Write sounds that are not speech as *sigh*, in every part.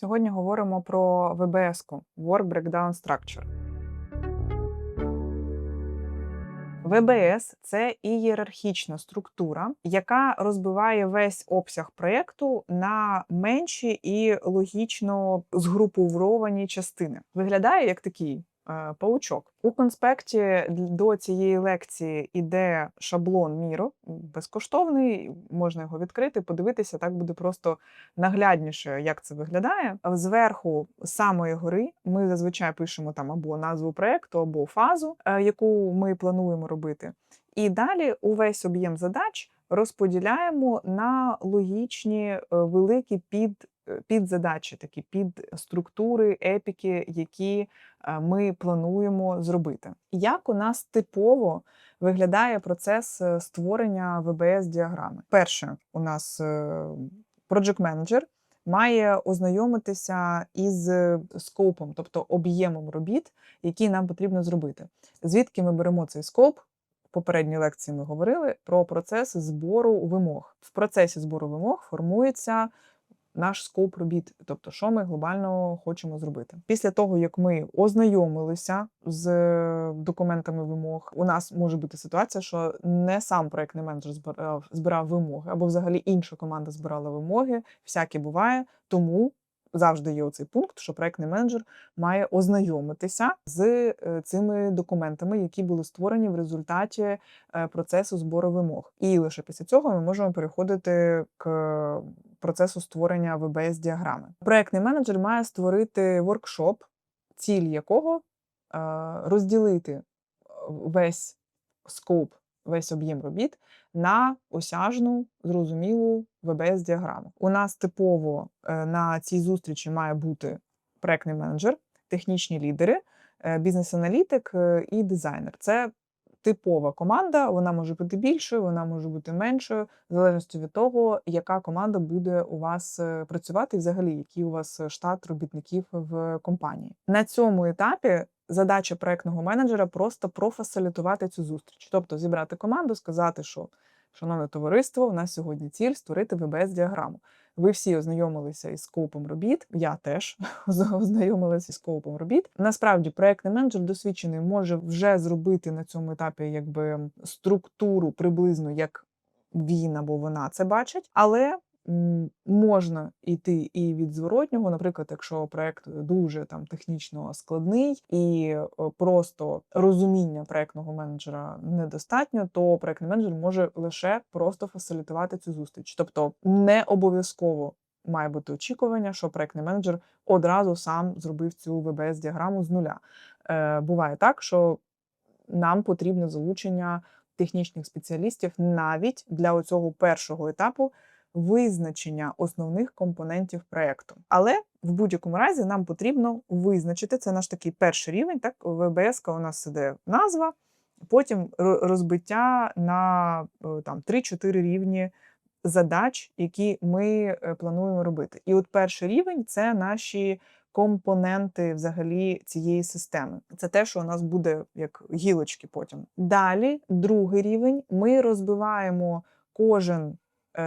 Сьогодні говоримо про ВБС-ку Work Breakdown Structure. ВБС це ієрархічна структура, яка розбиває весь обсяг проєкту на менші і логічно згруповані частини. Виглядає як такий паучок. У конспекті до цієї лекції іде шаблон міру, безкоштовний, можна його відкрити, подивитися, так буде просто наглядніше, як це виглядає. Зверху самої гори ми зазвичай пишемо там або назву проекту, або фазу, е, яку ми плануємо робити. І далі увесь об'єм задач розподіляємо на логічні е, великі під. Е, Підзадачі, такі підструктури, епіки, які е, ми плануємо зробити. Як у нас типово виглядає процес е, створення ВБС-діаграми? Перше, у нас Project Manager має ознайомитися із скопом, тобто об'ємом робіт, які нам потрібно зробити. Звідки ми беремо цей скоп? В попередній лекції ми говорили про процес збору вимог. В процесі збору вимог формується наш скоп робіт, тобто, що ми глобально хочемо зробити. Після того, як ми ознайомилися з е, документами вимог, у нас може бути ситуація, що не сам проектний менеджер збирав, збирав вимоги, або взагалі інша команда збирала вимоги. Всяке буває, тому. Завжди є оцей пункт, що проектний менеджер має ознайомитися з е, цими документами, які були створені в результаті е, процесу збору вимог. І лише після цього ми можемо переходити к процесу створення ВБС-діаграми. Проектний менеджер має створити воркшоп, ціль якого е, розділити весь скоп, весь об'єм робіт на осяжну, зрозумілу ВБС-діаграму. У нас типово е, на цій зустрічі має бути проектний менеджер, технічні лідери, е, бізнес-аналітик е, і дизайнер. Це типова команда, вона може бути більшою, вона може бути меншою, в залежності від того, яка команда буде у вас працювати, і взагалі, який у вас штат робітників в компанії. На цьому етапі задача проектного менеджера просто профасилітувати цю зустріч, тобто зібрати команду, сказати, що шановне товариство, у нас сьогодні ціль створити ВБС-діаграму. Ви всі ознайомилися із скопом робіт. Я теж *laughs* ознайомилася із скопом робіт. Насправді, проектний менеджер досвідчений може вже зробити на цьому етапі якби структуру приблизно як він або вона це бачить, але можна йти і від зворотнього. Наприклад, якщо проект дуже там технічно складний і е, просто розуміння проектного менеджера недостатньо, то проектний менеджер може лише просто фасилітувати цю зустріч. Тобто не обов'язково має бути очікування, що проектний менеджер одразу сам зробив цю ВБС-діаграму з нуля. Е, буває так, що нам потрібне залучення технічних спеціалістів навіть для цього першого етапу визначення основних компонентів проекту. Але в будь-якому разі нам потрібно визначити це наш такий перший рівень. Так, ВБС у нас іде назва, потім розбиття на е, там 3-4 рівні задач, які ми е, плануємо робити. І от перший рівень це наші компоненти взагалі цієї системи. Це те, що у нас буде як гілочки потім. Далі, другий рівень, ми розбиваємо кожен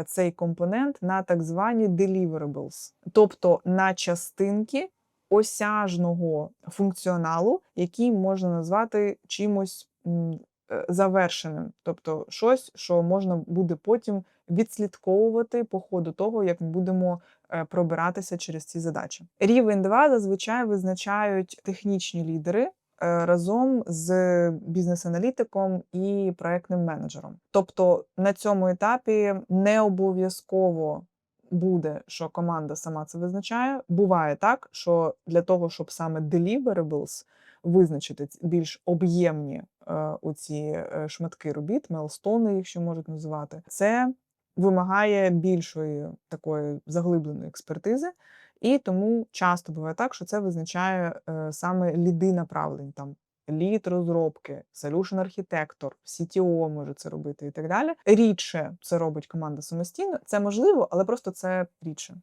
цей компонент на так звані deliverables, тобто на частинки осяжного функціоналу, який можна назвати чимось е, завершеним, тобто щось, що можна буде потім відслідковувати по ходу того, як ми будемо е, пробиратися через ці задачі. Рівень 2 зазвичай визначають технічні лідери. Е, Разом з бізнес-аналітиком і проектним менеджером. Тобто на цьому етапі не обов'язково буде, що команда сама це визначає. Буває так, що для того, щоб саме deliverables визначити більш об'ємні е, оці е, шматки робіт, мелстони, їх ще можуть називати, це вимагає більшої такої заглибленої експертизи. І тому часто буває так, що це визначає е, саме ліди направлень, там лід розробки, solution архітектор, CTO може це робити і так далі. Рідше це робить команда самостійно. Це можливо, але просто це рідше.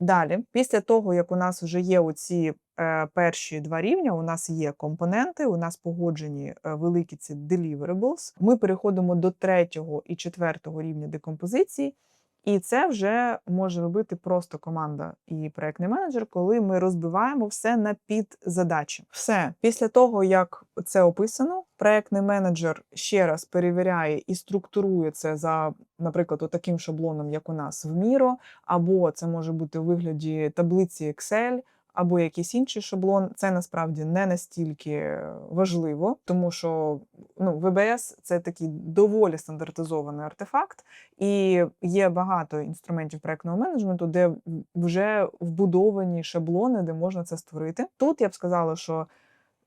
Далі, після того, як у нас вже є оці е, перші два рівня, у нас є компоненти, у нас погоджені е, великі ці deliverables, ми переходимо до третього і четвертого рівня декомпозиції, І це вже може робити просто команда і проектний менеджер, коли ми розбиваємо все на підзадачі. Все після того, як це описано, проектний менеджер ще раз перевіряє і структурує це за, наприклад, таким шаблоном, як у нас в Міро, або це може бути у вигляді таблиці Excel. Або якийсь інший шаблон, це насправді не настільки важливо, тому що ну, ВБС це такий доволі стандартизований артефакт, і є багато інструментів проектного менеджменту, де вже вбудовані шаблони, де можна це створити. Тут я б сказала, що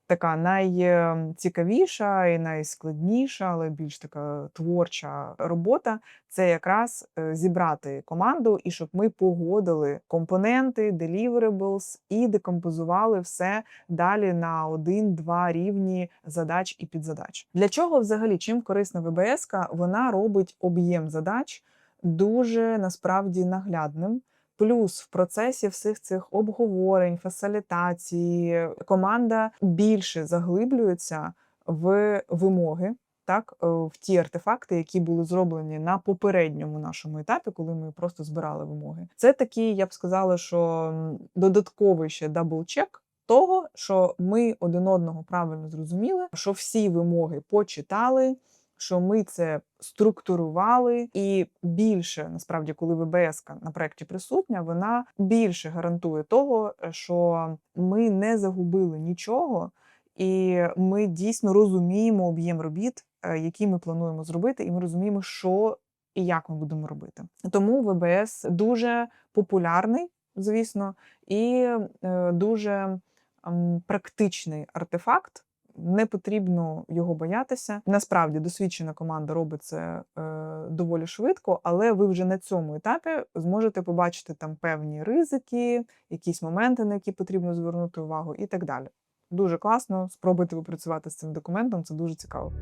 така найцікавіша і найскладніша, але більш така творча робота це якраз е, зібрати команду і щоб ми погодили компоненти, deliverables і декомпозували все далі на один-два рівні задач і підзадач. Для чого взагалі чим корисна ВБС? Вона робить об'єм задач дуже насправді наглядним. Плюс в процесі всіх цих обговорень, фасилітації команда більше заглиблюється в вимоги, так, е, в ті артефакти, які були зроблені на попередньому нашому етапі, коли ми просто збирали вимоги. Це такий, я б сказала, що додатковий ще дабл-чек того, що ми один одного правильно зрозуміли, що всі вимоги почитали що ми це структурували, і більше насправді, коли ВБС на проєкті присутня, вона більше гарантує того, що ми не загубили нічого, і ми дійсно розуміємо об'єм робіт, е, які ми плануємо зробити, і ми розуміємо, що і як ми будемо робити. Тому ВБС дуже популярний, звісно, і е, дуже практичний артефакт не потрібно його боятися. Насправді досвідчена команда робить це е, доволі швидко, але ви вже на цьому етапі зможете побачити там певні ризики, якісь моменти, на які потрібно звернути увагу, і так далі. Дуже класно. Спробуйте попрацювати з цим документом, це дуже цікаво.